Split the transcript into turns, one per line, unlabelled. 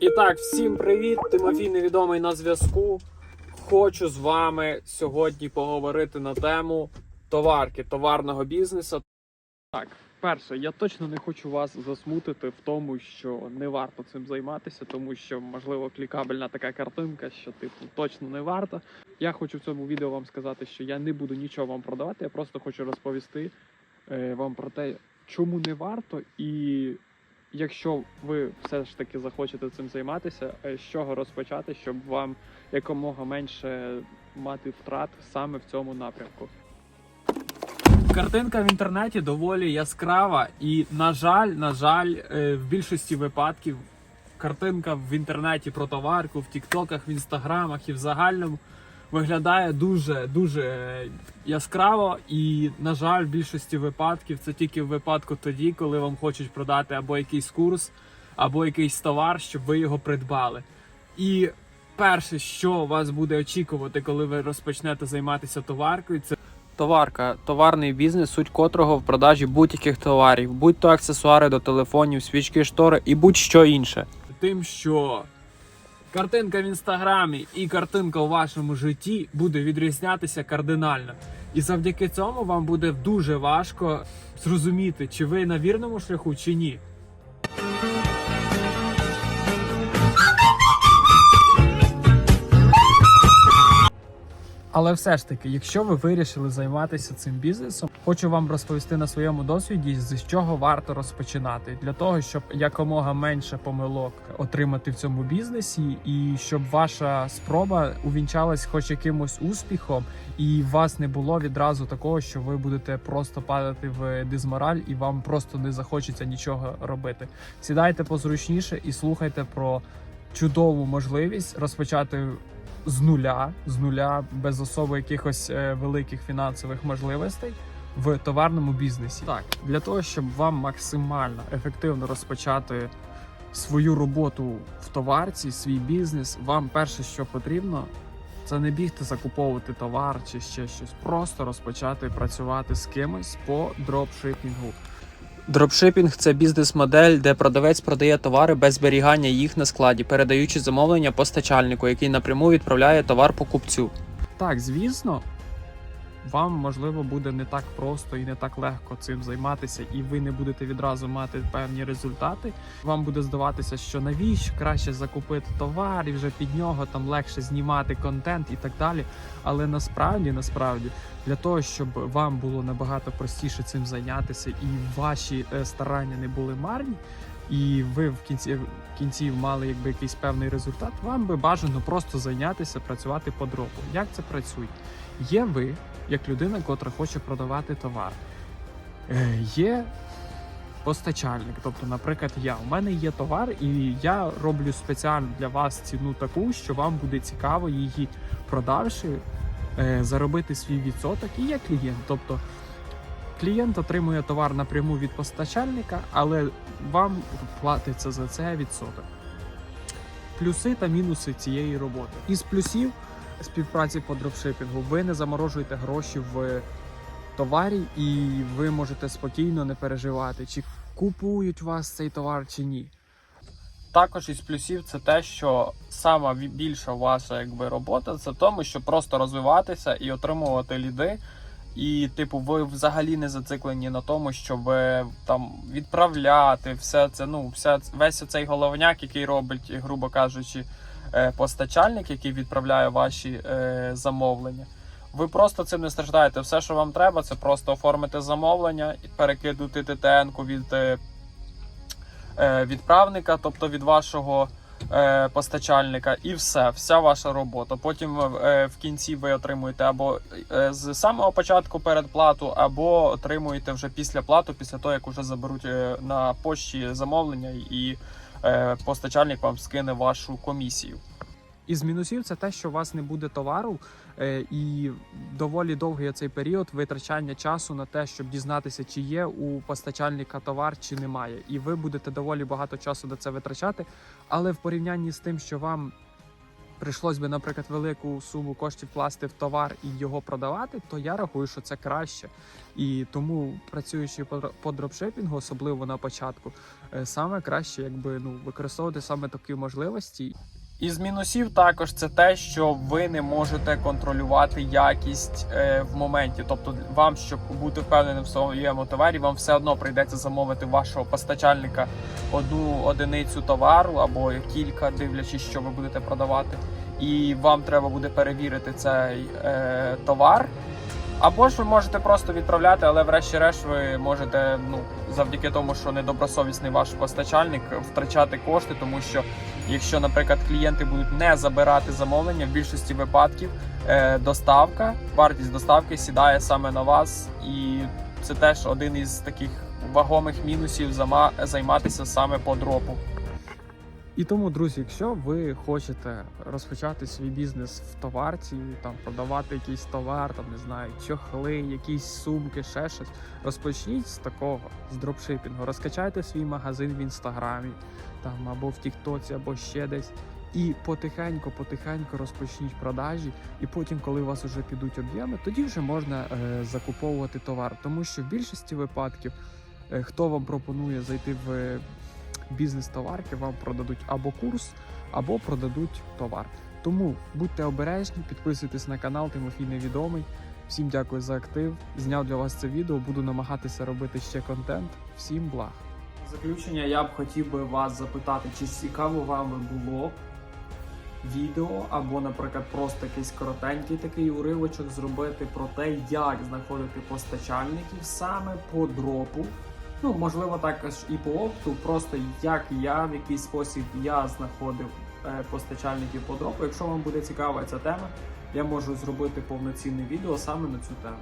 І так, всім привіт! Тимофій невідомий на зв'язку. Хочу з вами сьогодні поговорити на тему товарки, товарного бізнесу. Так, перше, я точно не хочу вас засмутити в тому, що не варто цим займатися, тому що можливо клікабельна така картинка, що типу точно не варто. Я хочу в цьому відео вам сказати, що я не буду нічого вам продавати. Я просто хочу розповісти е, вам про те, чому не варто, і якщо ви все ж таки захочете цим займатися, е, з чого розпочати, щоб вам якомога менше мати втрат саме в цьому напрямку. Картинка в інтернеті доволі яскрава, і на жаль, на жаль, е, в більшості випадків картинка в інтернеті про товарку, в тіктоках, в інстаграмах і в загальному виглядає дуже дуже яскраво. І, на жаль, в більшості випадків це тільки в випадку тоді, коли вам хочуть продати або якийсь курс, або якийсь товар, щоб ви його придбали. І перше, що вас буде очікувати, коли ви розпочнете займатися товаркою, це Товарка товарний бізнес, суть котрого в продажі будь-яких товарів, будь-то аксесуари до телефонів, свічки, штори і будь-що інше. Тим, що картинка в інстаграмі і картинка у вашому житті буде відрізнятися кардинально. І завдяки цьому вам буде дуже важко зрозуміти, чи ви на вірному шляху, чи ні. Але все ж таки, якщо ви вирішили займатися цим бізнесом, хочу вам розповісти на своєму досвіді, з чого варто розпочинати для того, щоб якомога менше помилок отримати в цьому бізнесі, і щоб ваша спроба увінчалась хоч якимось успіхом, і вас не було відразу такого, що ви будете просто падати в дизмораль, і вам просто не захочеться нічого робити. Сідайте позручніше і слухайте про чудову можливість розпочати з нуля, з нуля, без особо якихось е, великих фінансових можливостей в товарному бізнесі. Так, для того, щоб вам максимально ефективно розпочати свою роботу в товарці, свій бізнес, вам перше, що потрібно, це не бігти закуповувати товар чи ще щось, просто розпочати працювати з кимось по дропшипінгу. Дропшипінг це бізнес-модель, де продавець продає товари без зберігання їх на складі, передаючи замовлення постачальнику, який напряму відправляє товар покупцю. Так, звісно, вам можливо буде не так просто і не так легко цим займатися, і ви не будете відразу мати певні результати. Вам буде здаватися, що навіщо краще закупити товар і вже під нього там легше знімати контент і так далі. Але насправді, насправді, для того, щоб вам було набагато простіше цим зайнятися, і ваші е, старання не були марні, і ви в кінці в кінці мали якби якийсь певний результат, вам би бажано просто зайнятися, працювати по дропу. Як це працює? Є ви, як людина, котра хоче продавати товар. Е, є постачальник. Тобто, наприклад, я у мене є товар, і я роблю спеціально для вас ціну таку, що вам буде цікаво її продавши, е, заробити свій відсоток. І є клієнт. Тобто клієнт отримує товар напряму від постачальника, але вам платиться за це відсоток. Плюси та мінуси цієї роботи. Із плюсів співпраці по дропшипінгу ви не заморожуєте гроші в товарі, і ви можете спокійно не переживати, чи купують вас цей товар чи ні. Також із плюсів це те, що сама більша ваша якби робота це тому, щоб просто розвиватися і отримувати ліди. І, типу, ви взагалі не зациклені на тому, щоб е, там відправляти все це. Ну, вся весь цей головняк, який робить, грубо кажучи, е, постачальник, який відправляє ваші е, замовлення. Ви просто цим не страждаєте. Все, що вам треба, це просто оформити замовлення, і перекинути ТТН-ку від відправника, тобто від вашого е, постачальника, і все, вся ваша робота. Потім е, в кінці ви отримуєте або е, з самого початку передплату, або отримуєте вже після плату, після того, як уже заберуть на пошті замовлення, і постачальник вам скине вашу комісію. Із мінусів це те, що у вас не буде товару, е, і доволі довгий цей період витрачання часу на те, щоб дізнатися, чи є у постачальника товар, чи немає. І ви будете доволі багато часу на це витрачати. Але в порівнянні з тим, що вам прийшлось би, наприклад, велику суму коштів класти в товар і його продавати, то я рахую, що це краще. І тому працюючи по дропшипінгу, особливо на початку, е, саме краще якби ну використовувати саме такі можливості. Із мінусів також це те, що ви не можете контролювати якість е, в моменті. Тобто, вам, щоб бути впевненим в своєму товарі, вам все одно прийдеться замовити вашого постачальника одну одиницю товару або кілька, дивлячись, що ви будете продавати. І вам треба буде перевірити цей е, товар. Або ж ви можете просто відправляти, але врешті-решт ви можете, ну завдяки тому, що недобросовісний ваш постачальник, втрачати кошти, тому що якщо, наприклад, клієнти будуть не забирати замовлення, в більшості випадків е, доставка, вартість доставки сідає саме на вас, і це теж один із таких вагомих мінусів займатися саме по дропу. І тому, друзі, якщо ви хочете розпочати свій бізнес в товарці, там продавати якийсь товар, там не знаю, чохли, якісь сумки, ще щось, розпочніть з такого, з дропшипінгу. Розкачайте свій магазин в інстаграмі, там або в Тіктоці, або ще десь. І потихеньку, потихеньку розпочніть продажі, і потім, коли у вас вже підуть об'єми, тоді вже можна е, закуповувати товар. Тому що в більшості випадків, е, хто вам пропонує зайти в бізнес-товарки, вам продадуть або курс, або продадуть товар. Тому будьте обережні, підписуйтесь на канал Тимофій Невідомий. Всім дякую за актив. Зняв для вас це відео. Буду намагатися робити ще контент. Всім благ. Заключення я б хотів би вас запитати, чи цікаво вам було відео, або, наприклад, просто якийсь коротенький такий уривочок зробити про те, як знаходити постачальників саме по дропу. Ну, можливо, також і по опту, просто як я в який спосіб я знаходив е, постачальників по дропу. Якщо вам буде цікава ця тема, я можу зробити повноцінне відео саме на цю тему.